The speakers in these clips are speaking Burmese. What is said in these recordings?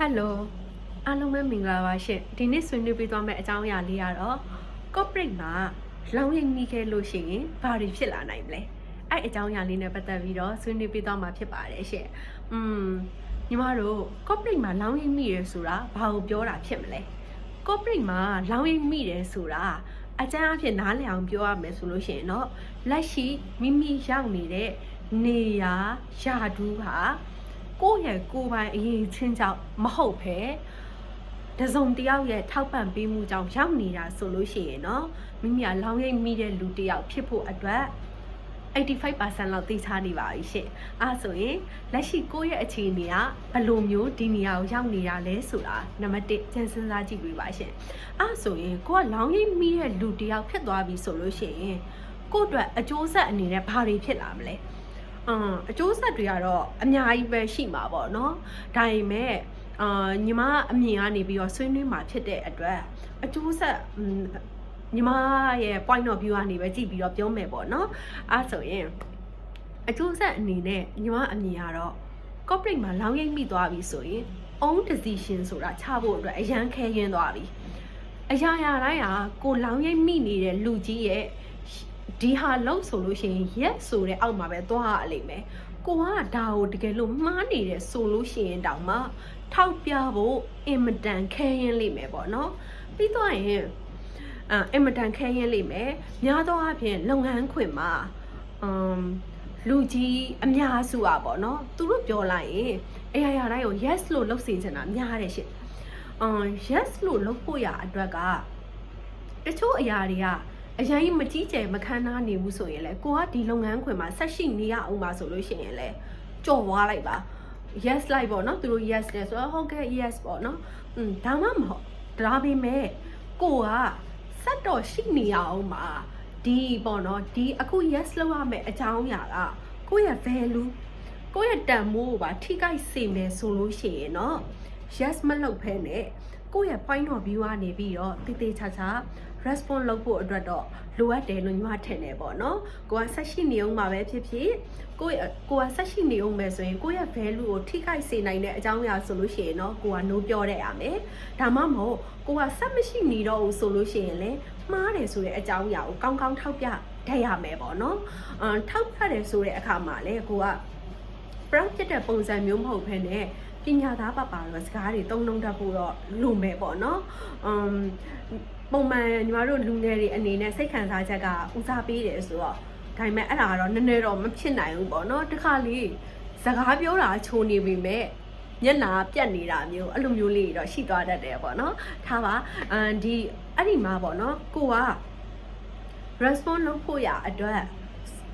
ဟယ်လိုအားလုံးပဲမင်္ဂလာပါရှင်ဒီနေ့ဆွေးနွေးပေးသွားမယ့်အကြောင်းအရာလေးကတော့ corporate မှာလောင်းရိပ်မိခဲ့လို့ရှိရင်ဘာတွေဖြစ်လာနိုင်မလဲအဲ့အကြောင်းအရာလေးနဲ့ပတ်သက်ပြီးတော့ဆွေးနွေးပေးသွားမှာဖြစ်ပါတယ်ရှင်อืมညီမတို့ corporate မှာလောင်းရိပ်မိရဆိုတာဘာကိုပြောတာဖြစ်မလဲ corporate မှာလောင်းရိပ်မိတယ်ဆိုတာအကျမ်းအဖြစ်နားလည်အောင်ပြောရမယ်ဆိုလို့ရှိရင်တော့လက်ရှိမိမိရောက်နေတဲ့နေရာယာဒူးဟာ ကိုယ့်ရဲ့ကိုယ်ပိုင်အရေးချင်းကြောင့်မဟုတ်ပဲတစုံတယောက်ရဲ့ထောက်ပံ့ပေးမှုကြောင့်ရောက်နေတာဆိုလို့ရှိရင်နော်မိမိကလောင်ရိပ်မိတဲ့လူတယောက်ဖြစ်ဖို့အတွက်85%လောက်သိချနေပါပြီရှင်။အဲဆိုရင်လက်ရှိကိုယ့်ရဲ့အခြေအနေကဘယ်လိုမျိုးဒီနေရာကိုရောက်နေတာလဲဆိုတာနံပါတ်1ကျန်စဉ်းစားကြည့်ပေးပါရှင်။အဲဆိုရင်ကိုကလောင်ရိပ်မိတဲ့လူတယောက်ဖြစ်သွားပြီဆိုလို့ရှိရင်ကို့အတွက်အကျိုးဆက်အနေနဲ့ဘာတွေဖြစ်လာမလဲ။ အင်းအကျိုးဆက်တွေကတော့အများကြီးပဲရှိမှာပေါ့နော်ဒါပေမဲ့အာညီမအမြင်ကနေပြီးတော့ဆွေးနွေးမှာဖြစ်တဲ့အတွက်အကျိုးဆက်อืมညီမရဲ့ point of view ကနေပဲကြည့်ပြီးတော့ပြောမယ်ပေါ့နော်အဲဆိုရင်အကျိုးဆက်အနေနဲ့ညီမအမြင်ကတော့ corporate မှာလောင်းရိပ်မိသွားပြီဆိုရင် own decision ဆိုတာချဖို့အတွက်အရန်ခဲရင်းသွားပြီအရာရာတိုင်းဟာကိုလောင်းရိပ်မိနေတဲ့လူကြီးရဲ့ ဒီဟာလောက်ဆိုလို့ရှိရင် yes ဆိုတဲ့အောက်မှာပဲသွားရလိမ့်မယ်ကိုကဒါကိုတကယ်လို့မှားနေတယ်ဆိုလို့ရှိရင်တောင်မှထောက်ပြဖို့အင်မတန်ခဲရင်လိမ့်မယ်ပေါ့နော်ပြီးတော့ရင်အအင်မတန်ခဲရင်လိမ့်မယ်များသောအားဖြင့်လုပ်ငန်းခွင်မှာအမ်လူကြီးအများစုอ่ะပေါ့နော်သူတို့ပြောလိုက်ရင်အရာရာတိုင်းကို yes လို့လုပ်စေချင်တာများတယ်ရှင့်အမ် yes လို့လုပ်ဖို့ရအတွက်ကတချို့အရာတွေက အရင်ကြီးမကြီးကျယ်မခမ်းနားနေဘူးဆိုရင်လေကိုကဒီလုပ်ငန်းခွင်မှာဆက်ရှိနေရအောင်ပါဆိုလို့ရှိရင်လေကြော်သွားလိုက်ပါ yes လိုက်ပေါ့နော်သူတို့ yes တယ်ဆိုတော့ဟုတ်ကဲ့ yes ပေါ့နော်อืมဒါမှမဟုတ်ဒါပေမဲ့ကိုကဆက်တော့ရှိနေရအောင်ပါဒီပေါ့နော်ဒီအခု yes လောက်ရမယ့်အကြောင်းအရာကကိုယ့်ရဲ့ value ကိုယ့်ရဲ့တန်ဖိုးကိုပါထိခိုက်စေမယ်ဆိုလို့ရှိရင်เนาะ yes မလုပ်ဖဲနဲ့ ကိုယ့်ရဲ့ point of view ကနေပြီးတော့တည်တည်ချာချာ response လုပ်ဖို့အတွက်တော့လိုအပ်တယ်လို့ညီမထင်တယ်ပေါ့နော်ကိုကဆက်ရှိနေအောင်မှာပဲဖြစ်ဖြစ်ကိုယ့်ကိုကဆက်ရှိနေအောင်ပဲဆိုရင်ကိုယ့်ရဲ့ value ကိုထိခိုက်စေနိုင်တဲ့အကြောင်းအရာဆိုလို့ရှိရင်တော့ကိုက no ပြောတဲ့ရမယ်ဒါမှမဟုတ်ကိုကဆက်မရှိနေတော့ဘူးဆိုလို့ရှိရင်လည်းမှားတယ်ဆိုတဲ့အကြောင်းအရာကိုကောင်းကောင်းထောက်ပြတတ်ရမယ်ပေါ့နော်အမ်ထောက်ပြတယ်ဆိုတဲ့အခါမှာလည်းကိုက proud ဖြစ်တဲ့ပုံစံမျိုးမဟုတ်ဘဲနဲ့ ပညာသားပပါတော့စကားတွေတုံးလုံးတတ်ဖို့တော့လိုမယ်ပေါ့နော်။အမ်ပုံမှန်ညီမတို့လူငယ်တွေအနေနဲ့စိတ်ခံစားချက်ကဦးစားပေးတယ်ဆိုတော့ဒါပေမဲ့အဲ့ဒါကတော့နည်းနည်းတော့မဖြစ်နိုင်ဘူးပေါ့နော်။တခါလေစကားပြောတာချိုနေပေမဲ့ညနာပြတ်နေတာမျိုးအဲ့လိုမျိုးလေးတော့ရှိသွားတတ်တယ်ပေါ့နော်။ထားပါအမ်ဒီအဲ့ဒီမှာပေါ့နော်။ကိုက response လုပ်ဖို့ရအတွက်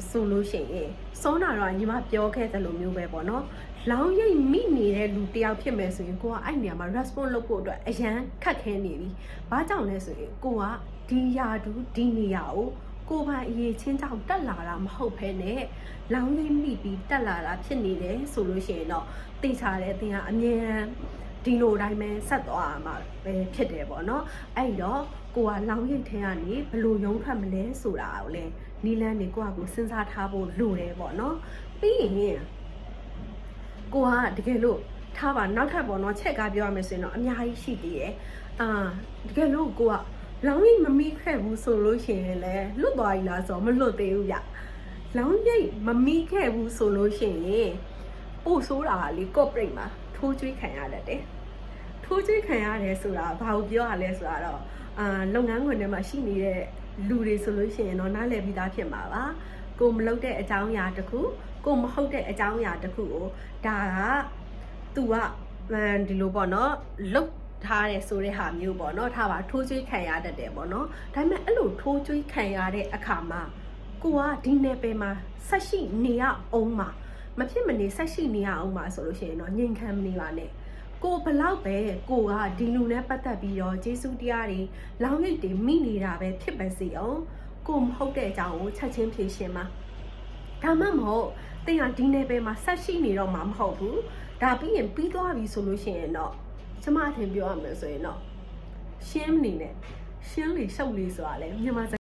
ဆိုလို့ရှိရင်စောနာတော့ညီမပြောခဲ့သလိုမျိုးပဲပေါ့နော်လောင်းရိပ်မိနေတဲ့လူတယောက်ဖြစ်မယ်ဆိုရင်ကိုကအဲ့နေရာမှာ response လုပ်ဖို့အတွက်အရန်ခက်ခဲနေပြီ။ဘာကြောင့်လဲဆိုရင်ကိုကဒီယာတူဒီနေရာကိုကိုယ်ပိုင်အရေးချင်းကြောင့်တက်လာတာမဟုတ်ဘဲနဲ့လောင်းရိပ်မိပြီးတက်လာတာဖြစ်နေတယ်ဆိုလို့ရှိရင်တော့သိချတယ်သင်ကအမြဲတမ်းဒီလိုတိုင်းပဲဆက်သွားမှာပဲဖြစ်တယ်ပေါ့နော်အဲ့တော့ကိုကလောင်းရိပ်ထဲကနေဘယ်လိုရုံးထွက်မလဲဆိုတာကိုလည်း နီလန်းနေကိုကကိုစဉ်းစားထားဖို့လိုတယ်ပေါ့နော်ပြီးရင်ကိုကတကယ်လို့ထားပါနောက်ထပ်ပေါ့နော်ချက်ကပြောရမယ်ဆိုရင်တော့အများကြီးရှိသေးတယ်အာတကယ်လို့ကိုကလောင်းရိပ်မမိခဲ့ဘူးဆိုလို့ရှိရင်လည်းလွတ်သွားပြီလားဆိုတော့မလွတ်သေးဘူးဗျလောင်းရိပ်မမိခဲ့ဘူးဆိုလို့ရှိရင်ပို့ဆိုးတာကလေ corporate မှာထိုးကျွေးခံရတတ်တယ်ထိုးကျွေးခံရတယ်ဆိုတာဘာကိုပြောရလဲဆိုတာတော့ အာလုပ်ငန်းခွင်ထဲမှာရှိနေတဲ့လူတွေဆိုလို့ရှိရင်တော့နားလည်ပြီးသားဖြစ်မှာပါကိုမလုပ်တဲ့အကြောင်းအရာတစ်ခုကိုမဟုတ်တဲ့အကြောင်းအရာတစ်ခုကိုဒါက तू ကဒီလိုပေါ့နော်လုတ်ထားတယ်ဆိုတဲ့ဟာမျိုးပေါ့နော်ထားပါထိုးကျွေးခံရတတ်တယ်ပေါ့နော်ဒါပေမဲ့အဲ့လိုထိုးကျွေးခံရတဲ့အခါမှာကိုကဒီနယ်ပယ်မှာဆက်ရှိနေရအောင်မှာမဖြစ်မနေဆက်ရှိနေရအောင်မှာဆိုလို့ရှိရင်တော့ငြိမ်ခံမနေပါနဲ့ ကိုဘလောက်ပဲကိုကဒီလူနဲ့ပတ်သက်ပြီးတော့ဂျေစုတရားတွေလောင်းရိပ်တွေမိနေတာပဲဖြစ်ပါစေအောင်ကိုမဟုတ်တဲ့အကြောင်းကိုချက်ချင်းဖြေရှင်းပါဒါမှမဟုတ်တင်ဟာဒီနယ်ပယ်မှာဆက်ရှိနေတော့မှာမဟုတ်ဘူးဒါပြီးရင်ပြီးသွားပြီဆိုလို့ရှိရင်တော့ကျမအထင်ပြောရမယ်ဆိုရင်တော့ရှင်းမနေနဲ့ရှင်းလေရှုပ်လေဆိုတာလဲမြန်မာ